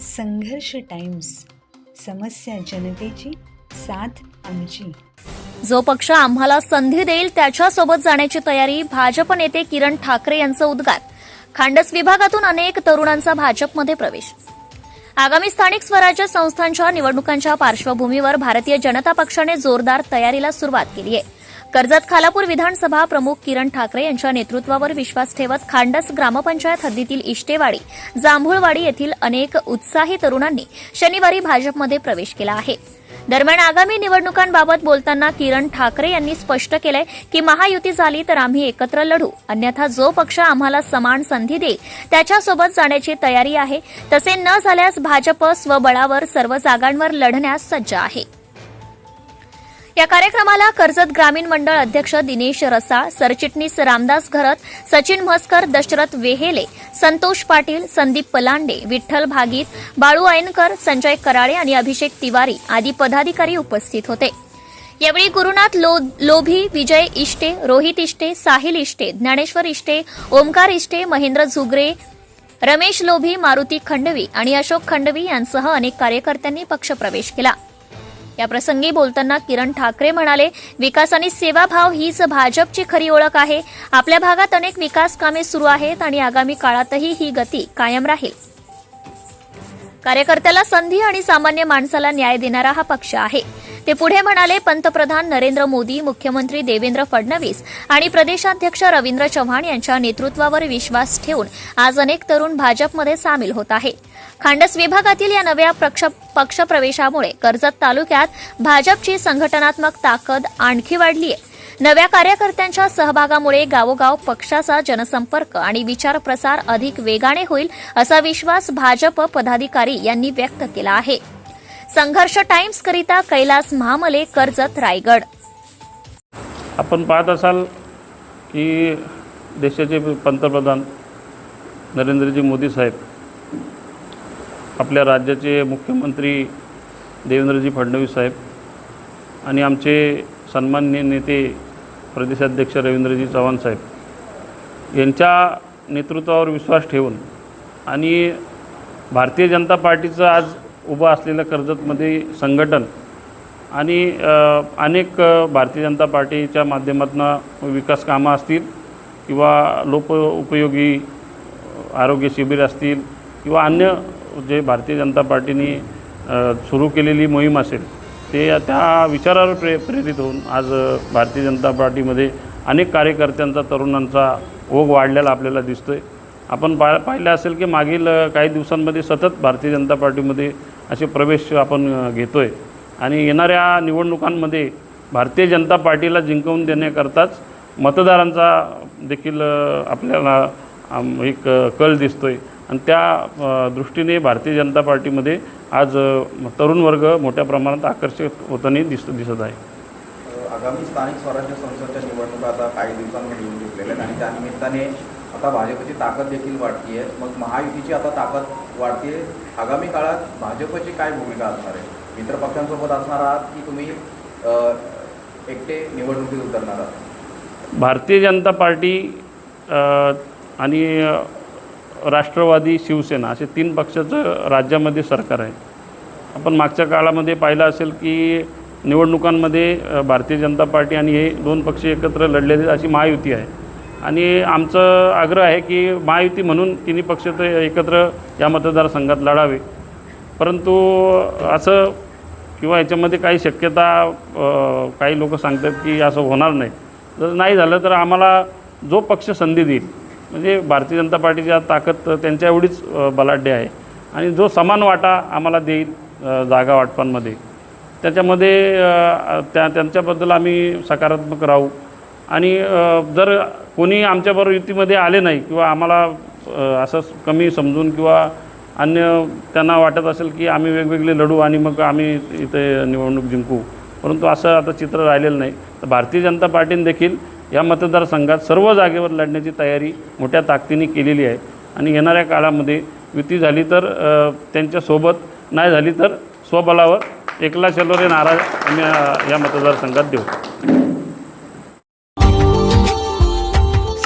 संघर्ष टाइम्स समस्या जनतेची साथ आमची. जो पक्ष आम्हाला संधी देईल त्याच्यासोबत जाण्याची तयारी भाजप नेते किरण ठाकरे यांचं उद्गार. खांडस विभागातून अनेक तरुणांचा भाजपमध्ये प्रवेश. आगामी स्थानिक स्वराज्य संस्थांच्या निवडणुकांच्या पार्श्वभूमीवर भारतीय जनता पक्षाने जोरदार तयारीला सुरुवात केली आहे. कर्जत खालापूर विधानसभा प्रमुख किरण ठाकरे यांच्या नेतृत्वावर विश्वास ठेवत खांडस ग्रामपंचायत हद्दीतील इष्टेवाडी जांभूळवाडी येथील अनेक उत्साही तरुणांनी शनिवारी भाजपमध्ये प्रवेश केला आहे. दरम्यान आगामी निवडणुकांबाबत बोलताना किरण ठाकरे यांनी स्पष्ट केलंय की महायुती झाली तर आम्ही एकत्र लढू. अन्यथा जो पक्ष आम्हाला समान संधी देईल त्याच्यासोबत जाण्याची तयारी आहे. तसे न झाल्यास भाजप स्वबळावर सर्व जागांवर लढण्यास सज्ज आहे. या कार्यक्रमाला कर्जत ग्रामीण मंडळ अध्यक्ष दिनेश रसाळ सरचिटणीस रामदास घरत सचिन म्हस्कर दशरथ वेहेले संतोष पाटील संदीप पलांडे विठ्ठल भागीत बाळू ऐनकर संजय कराळे आणि अभिषेक तिवारी आदी पदाधिकारी उपस्थित होते. यावेळी गुरुनाथ लो, लोभी विजय इष्टे रोहित इष्टे साहिल इष्टे ज्ञानेश्वर इष्टे ओमकार इष्टे महेंद्र झुगरे रमेश लोभी मारुती खंडवी आणि अशोक खंडवी यांसह अनेक कार्यकर्त्यांनी पक्षप्रवेश केला. या प्रसंगी बोलताना किरण ठाकरे म्हणाले विकास आणि सेवाभाव हीच भाजपची खरी ओळख आहे. आपल्या भागात अनेक विकास कामे सुरू आहेत आणि आगामी काळातही ही गती कायम राहील. कार्यकर्त्याला संधी आणि सामान्य माणसाला न्याय देणारा हा पक्ष आहे. ते पुढे म्हणाले पंतप्रधान नरेंद्र मोदी मुख्यमंत्री देवेंद्र फडणवीस आणि प्रदेशाध्यक्ष रवींद्र चव्हाण यांच्या नेतृत्वावर विश्वास ठेवून आज अनेक तरुण भाजपमध्ये सामील होत आहे. खांडस विभागातील या नव्या पक्षप्रवेशामुळे कर्जत तालुक्यात भाजपची संघटनात्मक ताकद आणखी वाढली आहे नव्या कार्यकर्त्यांच्या सहभागामुळे गावोगाव पक्षाचा जनसंपर्क आणि विचार प्रसार अधिक वेगाने होईल असा विश्वास भाजप पदाधिकारी यांनी व्यक्त केला आहे. संघर्ष टाइम्स करिता कैलास महामले कर्जत रायगड. आपण पाहत असाल की देशाचे पंतप्रधान नरेंद्रजी मोदी साहेब आपल्या राज्याचे मुख्यमंत्री देवेंद्रजी फडणवीस साहेब आणि आमचे सन्माननीय नेते प्रदेशाध्यक्ष रवींद्रजी चव्हाण साहेब यांच्या नेतृत्वावर विश्वास ठेवून आणि भारतीय जनता पार्टीचं आज उभं असलेलं कर्जतमध्ये संघटन आणि अनेक भारतीय जनता पार्टीच्या माध्यमातून विकास कामं असतील किंवा लोक उपयोगी आरोग्य शिबिर असतील किंवा अन्य जे भारतीय जनता पार्टीने सुरू केलेली मोहीम असेल ते त्या विचारावर प्रे प्रेरित होऊन आज भारतीय जनता पार्टीमध्ये अनेक कार्यकर्त्यांचा तरुणांचा ओघ वाढलेला आपल्याला दिसतो आहे आपण पा पाहिलं असेल की मागील काही दिवसांमध्ये सतत भारतीय जनता पार्टीमध्ये असे प्रवेश आपण घेतो आहे आणि येणाऱ्या निवडणुकांमध्ये भारतीय जनता पार्टीला जिंकवून देण्याकरताच मतदारांचा देखील आपल्याला एक कल दिसतो आहे आणि त्या दृष्टीने भारतीय जनता पार्टीमध्ये आज तरुण वर्ग मोठ्या प्रमाणात आकर्षित होताना दिस दिसत आहे. आगामी स्थानिक स्वराज्य संस्थेच्या निवडणुका आता काही दिवसांमध्ये येऊन घेतलेल्या आणि त्यानिमित्ताने आता भाजपची ताकद देखील वाढती आहे मग महायुतीची आता ताकद वाढते आगामी काळात भाजपची काय भूमिका असणार आहे? मित्रपक्षांसोबत असणार आहात की तुम्ही एकटे निवडणुकीत उतरणार आहात? भारतीय जनता पार्टी आणि राष्ट्रवादी शिवसेना असे तीन पक्षाचं राज्यामध्ये सरकार आहे. आपण मागच्या काळामध्ये पाहिलं असेल की निवडणुकांमध्ये भारतीय जनता पार्टी आणि हे दोन पक्ष एकत्र लढलेले अशी महायुती आहे. आणि आमचं आग्रह आहे की महायुती म्हणून तिन्ही पक्ष ते एकत्र या मतदारसंघात लढावे. परंतु असं किंवा याच्यामध्ये काही शक्यता काही लोक सांगतात की असं होणार नाही. जर नाही झालं तर आम्हाला जो पक्ष संधी देईल म्हणजे भारतीय जनता पार्टीची ताकद त्यांच्या एवढीच बलाढ्य आहे. आणि जो समान वाटा आम्हाला देईल जागा वाटपांमध्ये त्याच्यामध्ये त्या त्यांच्याबद्दल आम्ही सकारात्मक राहू. आणि जर कोणी आमच्याबरोबर युतीमध्ये आले नाही किंवा आम्हाला असं कमी समजून किंवा अन्य त्यांना वाटत असेल की आम्ही वेगवेगळे लढू आणि मग आम्ही इथे निवडणूक जिंकू परंतु असं आता चित्र राहिलेलं नाही. तर भारतीय जनता पार्टीने देखील या मतदारसंघात सर्व जागेवर लढण्याची तयारी मोठ्या ताकदीने केलेली आहे. आणि येणाऱ्या काळामध्ये युती झाली तर त्यांच्यासोबत नाही झाली तर स्वबलावर एकला शेलोरे नाराज आम्ही या मतदारसंघात देऊ.